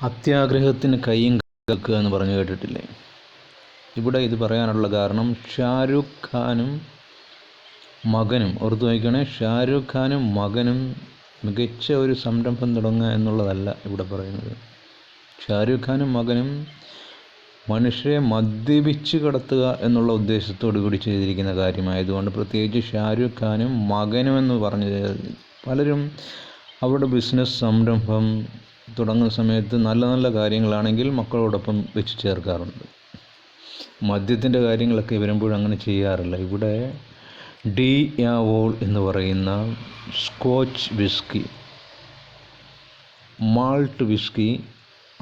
അത്യാഗ്രഹത്തിന് കൈയും കേൾക്കുക എന്ന് പറഞ്ഞു കേട്ടിട്ടില്ലേ? ഇവിടെ ഇത് പറയാനുള്ള കാരണം ഷാരൂഖ് ഖാനും മകനും. ഓർത്ത് നോക്കണേ ഷാരൂഖ് ഖാനും മകനും മികച്ച ഒരു സംരംഭം തുടങ്ങുക എന്നുള്ളതല്ല ഇവിടെ പറയുന്നത്. ഷാരൂഖ് ഖാനും മകനും മനുഷ്യരെ മദ്യപിച്ച് കടത്തുക എന്നുള്ള ഉദ്ദേശത്തോടു കൂടി ചെയ്തിരിക്കുന്ന കാര്യമായതുകൊണ്ട് പ്രത്യേകിച്ച് ഷാരൂഖ് ഖാനും മകനും എന്ന് പറഞ്ഞത് പലരും അവരുടെ ബിസിനസ് സംരംഭം തുടങ്ങുന്ന സമയത്ത് നല്ല നല്ല കാര്യങ്ങളാണെങ്കിൽ മക്കളോടൊപ്പം വെച്ച് ചേർക്കാറുണ്ട്. മദ്യത്തിന്റെ കാര്യങ്ങളൊക്കെ വരുമ്പോൾ അങ്ങനെ ചെയ്യാറില്ല. ഇവിടെ ഡി യാവോൾ എന്ന് പറയുന്ന സ്കോച്ച് വിസ്കി മാൾട്ട് വിസ്കി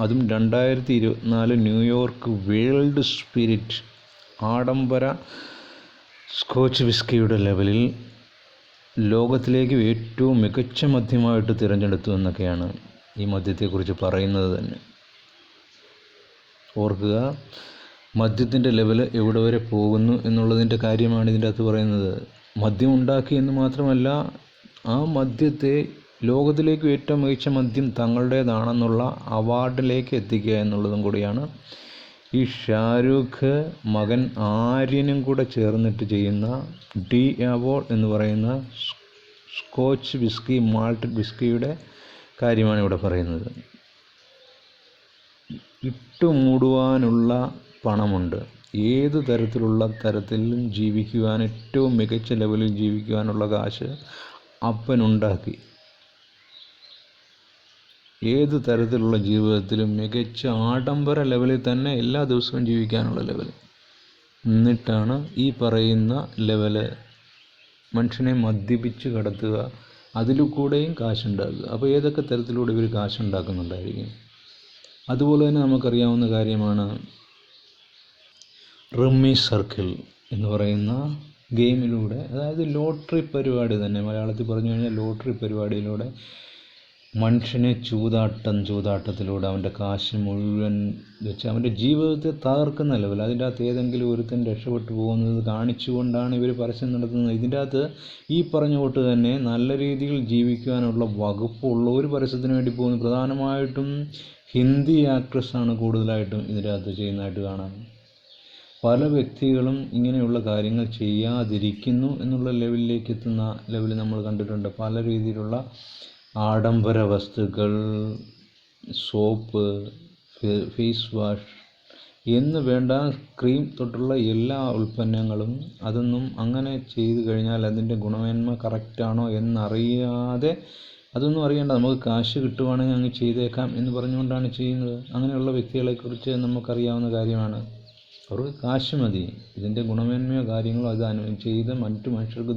അതും രണ്ടായിരത്തി ഇരുപത്തിനാല് ന്യൂയോർക്ക് വേൾഡ് സ്പിരിറ്റ് ആഡംബര സ്കോച്ച് വിസ്കിയുടെ ലെവലിൽ ലോകത്തിലേക്ക് ഏറ്റവും മികച്ച മദ്യമായിട്ട് തിരഞ്ഞെടുത്തു എന്നൊക്കെയാണ് ഈ മദ്യത്തെക്കുറിച്ച് പറയുന്നത് തന്നെ. ഓർക്കുക മദ്യത്തിന്റെ ലെവൽ എവിടെ വരെ പോകുന്നു എന്നുള്ളതിന്റെ കാര്യമാണ് ഇതിന്റെ അകത്ത് പറയുന്നത്. മദ്യം ഉണ്ടാക്കി എന്ന് മാത്രമല്ല ആ മദ്യത്തെ ലോകത്തിലേക്ക് ഏറ്റവും മികച്ച മദ്യം തങ്ങളുടേതാണെന്നുള്ള അവാർഡിലേക്ക് എത്തിക്കുക എന്നുള്ളതും കൂടിയാണ്. ഈ ഷാരൂഖ് മകൻ ആര്യനും കൂടെ ചേർന്നിട്ട് ചെയ്യുന്ന ഡി അവോൾ എന്ന് പറയുന്ന സ്കോച്ച് വിസ്കി മാൾട്ട് വിസ്കിയുടെ കാര്യമാണ് ഇവിടെ പറയുന്നത്. ഇട്ടുമൂടുവാനുള്ള പണമുണ്ട്. ഏത് തരത്തിലുള്ള തരത്തിലും ജീവിക്കുവാൻ ഏറ്റവും മികച്ച ലെവലിൽ ജീവിക്കുവാനുള്ള കാശ് അപ്പനുണ്ടാക്കി. ഏത് തരത്തിലുള്ള ജീവിതത്തിലും മികച്ച ആഡംബര ലെവലിൽ തന്നെ എല്ലാ ദിവസവും ജീവിക്കാനുള്ള ലെവൽ. എന്നിട്ടാണ് ഈ പറയുന്ന ലെവൽ മനുഷ്യനെ മദ്യപിച്ച് കടത്തുക അതിലൂടെയും കാശുണ്ടാക്കുക. അപ്പോൾ ഏതൊക്കെ തരത്തിലൂടെ ഇവർ കാശുണ്ടാക്കുന്നുണ്ടായിരിക്കും? അതുപോലെ തന്നെ നമുക്കറിയാവുന്ന കാര്യമാണ് റമ്മി സർക്കിൾ എന്ന് പറയുന്ന ഗെയിമിലൂടെ അതായത് ലോട്ടറി പരിപാടി തന്നെ മലയാളത്തിൽ പറഞ്ഞു കഴിഞ്ഞാൽ ലോട്ടറി പരിപാടിയിലൂടെ മനുഷ്യനെ ചൂതാട്ടം ചൂതാട്ടത്തിലൂടെ അവന്റെ കാശ് മുഴുവൻ വെച്ച് അവന്റെ ജീവിതത്തെ തകർക്കുന്ന ലെവൽ അതിന്റെ അകത്ത് ഏതെങ്കിലും ഒരുത്തൻ രക്ഷപ്പെട്ടു പോകുന്നത് കാണിച്ചുകൊണ്ടാണ് ഇവർ പരസ്യം നടത്തുന്നത്. ഇതിന്റെ അകത്ത് ഈ പറഞ്ഞ കൊട്ട് തന്നെ നല്ല രീതിയിൽ ജീവിക്കുവാനുള്ള വകുപ്പുള്ള ഒരു പരസ്യത്തിന് വേണ്ടി പോകുന്നു. പ്രധാനമായിട്ടും ഹിന്ദി ആക്ട്രസ്സാണ് കൂടുതലായിട്ടും ഇതിന്റെ അകത്ത് ചെയ്യുന്നതായിട്ട് കാണാം. പല വ്യക്തികളും ഇങ്ങനെയുള്ള കാര്യങ്ങൾ ചെയ്യാതിരിക്കുന്നു എന്നുള്ള ലെവലിലേക്ക് എത്തുന്ന ലെവൽ നമ്മൾ കണ്ടിട്ടുണ്ട്. പല രീതിയിലുള്ള ആഡംബര വസ്തുക്കൾ സോപ്പ് ഫേസ് വാഷ് എന്ന് വേണ്ട ക്രീം തൊട്ടുള്ള എല്ലാ ഉൽപ്പന്നങ്ങളും അതൊന്നും അങ്ങനെ ചെയ്തു കഴിഞ്ഞാൽ അതിന്റെ ഗുണമേന്മ കറക്റ്റാണോ എന്നറിയാതെ അതൊന്നും അറിയേണ്ട. നമുക്ക് കാശ് കിട്ടുവാണെങ്കിൽ അങ്ങ് ചെയ്തേക്കാം എന്ന് പറഞ്ഞുകൊണ്ടാണ് ചെയ്യുന്നത്. അങ്ങനെയുള്ള വ്യക്തികളെക്കുറിച്ച് നമുക്കറിയാവുന്ന കാര്യമാണ്. അവർക്ക് കാശ് മതി. ഇതിന്റെ ഗുണമേന്മയോ കാര്യങ്ങളോ അത് അനു ചെയ്ത് മറ്റു മനുഷ്യർക്ക്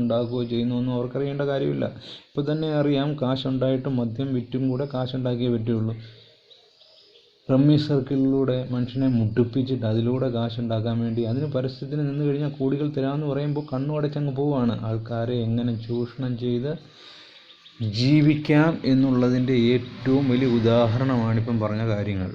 ഉണ്ടാക്കുകയോ ചെയ്യുന്നൊന്നും അവർക്കറിയേണ്ട കാര്യമില്ല. ഇപ്പോൾ തന്നെ അറിയാം കാശുണ്ടായിട്ട് മദ്യം വിറ്റും കൂടെ കാശുണ്ടാക്കിയേ പറ്റുള്ളൂ. റമ്മി സർക്കിളിലൂടെ മനുഷ്യനെ മുട്ടിപ്പിച്ചിട്ട് അതിലൂടെ കാശുണ്ടാക്കാൻ വേണ്ടി അതിന് പരസ്യത്തിന് നിന്ന് കഴിഞ്ഞാൽ കൂടികൾ തരാമെന്ന് പറയുമ്പോൾ കണ്ണു അടച്ചങ്ങ് പോവുകയാണ് ആൾക്കാരെ എങ്ങനെ ചൂഷണം ചെയ്ത് ജീവിക്കാം എന്നുള്ളതിന്റെ ഏറ്റവും വലിയ ഉദാഹരണമാണിപ്പം പറഞ്ഞ കാര്യങ്ങൾ.